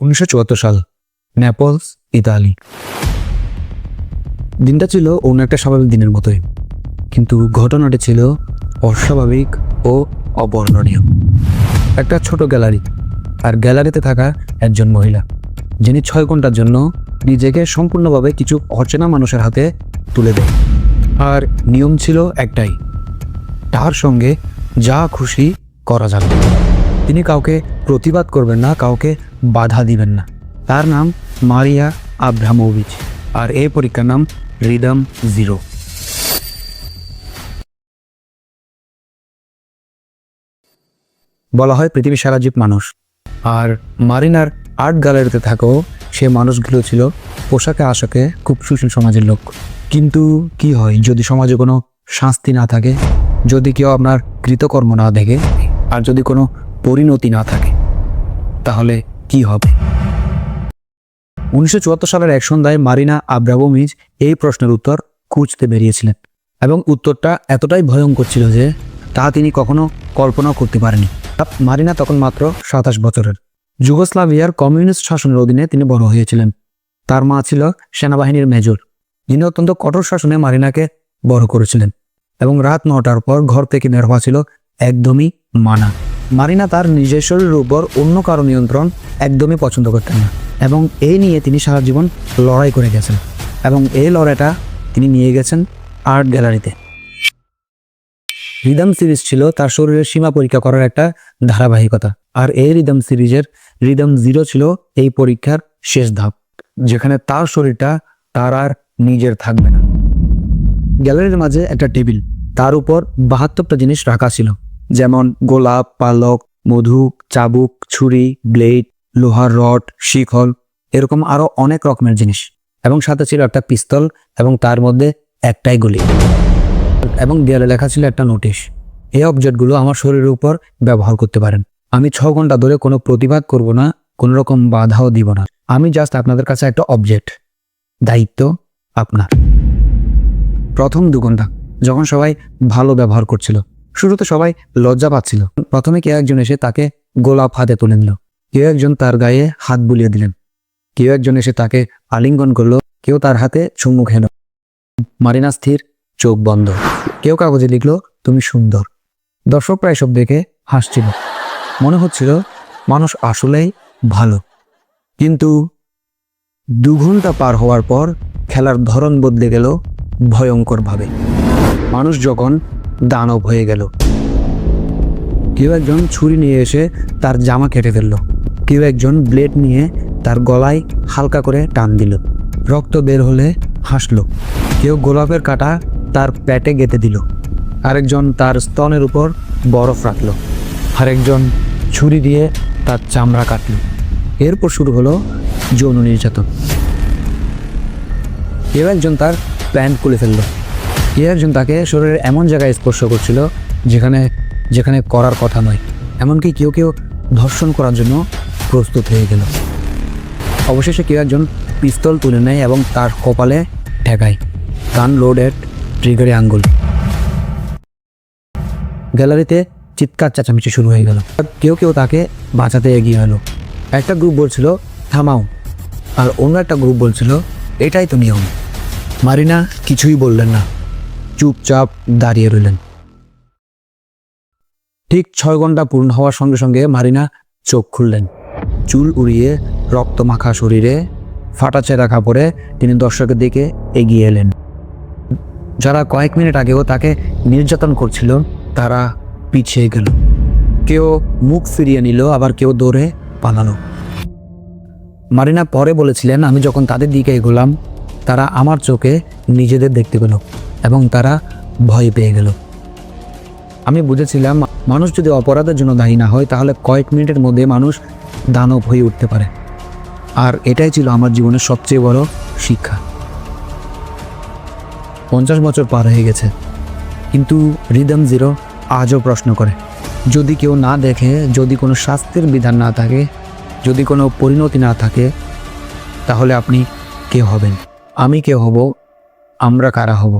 উনিশশো চুয়াত্তর সাল নেপলস ইতালি দিনটা ছিল অন্য একটা স্বাভাবিক দিনের মতোই, কিন্তু ঘটনাটি ছিল অস্বাভাবিক ও অবর্ণনীয়। একটা ছোট গ্যালারি, আর গ্যালারিতে থাকা একজন মহিলা, যিনি ছয় ঘণ্টার জন্য নিজেকে সম্পূর্ণভাবে কিছু অচেনা মানুষের হাতে তুলে দেয় আর নিয়ম ছিল একটাই, তার সঙ্গে যা খুশি করা যাবে। তিনি কাউকে প্রতিবাদ করবেন না, কাউকে বাধা দিবেন না। তার নাম মারিয়া আব্রামোভিচ আর এই পরীক্ষার নাম রিদম জিরো। বলা হয় পৃথিবীর সারা জীব মানুষ। আর মারিনার আর্ট গ্যালারিতে থাকাও সে মানুষগুলো ছিল পোশাকে আশাকে খুব সুশীল সমাজের লোক। কিন্তু কি হয়, যদি সমাজে কোনো শাস্তি না থাকে, যদি কেউ আপনার কৃতকর্ম না দেখে, আর যদি কোনো পরিণতি না থাকে তাহলে কি হবে? উনিশশো চুয়াত্তর সালের এক সন্ধ্যায় মারিনা আব্রাবোমিজ এই প্রশ্নের উত্তর খুঁজতে বেরিয়েছিলেন এবং উত্তরটা এতটাই ভয়ঙ্কর ছিল যে তা তিনি কখনো কল্পনাও করতে পারেনি মারিনা তখন মাত্র সাতাশ বছরের। যুগোস্লাভিয়ার কমিউনিস্ট শাসনের অধীনে তিনি বড় হয়েছিলেন। তার মা ছিল সেনাবাহিনীর মেজর। যিনি অত্যন্ত কঠোর শাসনে মারিনাকে বড় করেছিলেন এবং রাত নটার পর ঘর থেকে বের হওয়া ছিল একদমই মানা। মারিনা তার নিজের শরীরের উপর অন্য কারও নিয়ন্ত্রণ একদমই পছন্দ করতেন না। এবং এই নিয়ে তিনি সারা জীবন লড়াই করে গেছেন। এবং এই লড়াইটা তিনি নিয়ে গেছেন আর্ট গ্যালারিতে। রিদম সিরিজ ছিল তার শরীরের সীমা পরীক্ষা করার একটা ধারাবাহিকতা। আর এই রিদম সিরিজের রিদম জিরো ছিল এই পরীক্ষার শেষ ধাপ, যেখানে তার শরীরটা তার আর নিজের থাকবে না। গ্যালারির মাঝে একটা টেবিল, তার উপর বাহাত্তরটা জিনিস রাখা ছিল। যেমন গোলাপ, পালক মধু চাবুক, ছুরি, ব্লেড, লোহার রড, শিখল, এরকম আরও অনেক রকমের জিনিস। এবং সাথে ছিল একটা পিস্তল এবং তার মধ্যে একটাই গুলি। এবং দেয়ালে লেখা ছিল একটা নোটিশ। এই অবজেক্টগুলো আমার শরীরের উপর ব্যবহার করতে পারেন। আমি ছ ঘণ্টা ধরে কোনো প্রতিবাদ করব না, কোনো রকম বাধাও দিব না। আমি জাস্ট আপনাদের কাছে একটা অবজেক্ট দায়িত্ব আপনার। প্রথম দু ঘণ্টা, যখন সবাই ভালো ব্যবহার করছিল শুরুতে সবাই লজ্জা পাচ্ছিল। প্রথমে কেউ একজন এসে তাকে গোলাপ হাতে তুলে নিল। কেউ একজন তার গায়ে হাত বুলিয়ে দিলেন। কেউ একজন এসে তাকে আলিঙ্গন করল। কেউ তার হাতে চুমু খেল। মারিনা স্থির, চোখ বন্ধ। কেউ কাগজে লিখলো, তুমি সুন্দর। দর্শক প্রায় সব দেখে হাসছিল। মনে হচ্ছিল মানুষ আসলেই ভালো। কিন্তু দু ঘণ্টা পার হওয়ার পর খেলার ধরন বদলে গেল ভয়ঙ্করভাবে। মানুষ যখন দানব হয়ে গেল। কেউ একজন ছুরি নিয়ে এসে তার জামা কেটে ফেলল। কেউ একজন ব্লেড নিয়ে তার গলায় হালকা করে টান দিল। রক্ত বের হলে হাসলো। কেউ গোলাপের কাঁটা তার প্যাটে গেঁথে দিল। আরেকজন তার স্তনের উপর বরফ রাখল। আরেকজন ছুরি দিয়ে তার চামড়া কাটল। এরপর শুরু হলো যৌন নির্যাতন। কেউ একজন তার প্যান্ট খুলে ফেলল। কেউ একজন তাকে শরীরের এমন জায়গায় স্পর্শ করছিল যেখানে যেখানে করার কথা নয়। এমনকি কেউ কেউ ধর্ষণ করার জন্য প্রস্তুত হয়ে গেল। অবশেষে কেউ একজন পিস্তল তুলে নেয় এবং তার কপালে ঠেকায়। গান লোডেড ট্রিগারে আঙ্গুল। গ্যালারিতে চিৎকার চেঁচামেচি শুরু হয়ে গেল। কেউ কেউ তাকে বাঁচাতে এগিয়ে এলো। একটা গ্রুপ বলছিল, থামাও। আর অন্য একটা গ্রুপ বলছিল, এটাই তো নিয়ম। মারিনা কিছুই বললেন না। চুপচাপ দাঁড়িয়ে রইলেন। ঠিক ছয় ঘণ্টা পূর্ণ হওয়ার সঙ্গে সঙ্গে মারিনা চোখ খুললেন। চুল উড়িয়ে রক্ত মাখা শরীরে ফাটা চেরা কাপড়ে তিনি দর্শকের দিকে এগিয়ে এলেন। যারা কয়েক মিনিট আগেও তাকে নির্যাতন করছিল, তারা পিছিয়ে গেল। কেউ মুখ ফিরিয়ে নিল, আবার কেউ দৌড়ে পালালো। মারিনা পরে বলেছিলেন, আমি যখন তাদের দিকে এগোলাম তারা আমার চোখে নিজেদের দেখতে পেল এবং তারা ভয় পেয়ে গেল। আমি বুঝেছিলাম, মানুষ যদি অপরাধের জন্য দায়ী না হয়, তাহলে কয়েক মিনিটের মধ্যে মানুষ দানব হয়ে উঠতে পারে। আর এটাই ছিল আমার জীবনের সবচেয়ে বড় শিক্ষা। পঞ্চাশ বছর পার হয়ে গেছে, কিন্তু রিদম জিরো আজও প্রশ্ন করে, যদি কেউ না দেখে, যদি কোনো শাস্তির বিধান না থাকে, যদি কোনো পরিণতি না থাকে, তাহলে আপনি কে হবেন? আমি কে হব? আমরা কারা হব?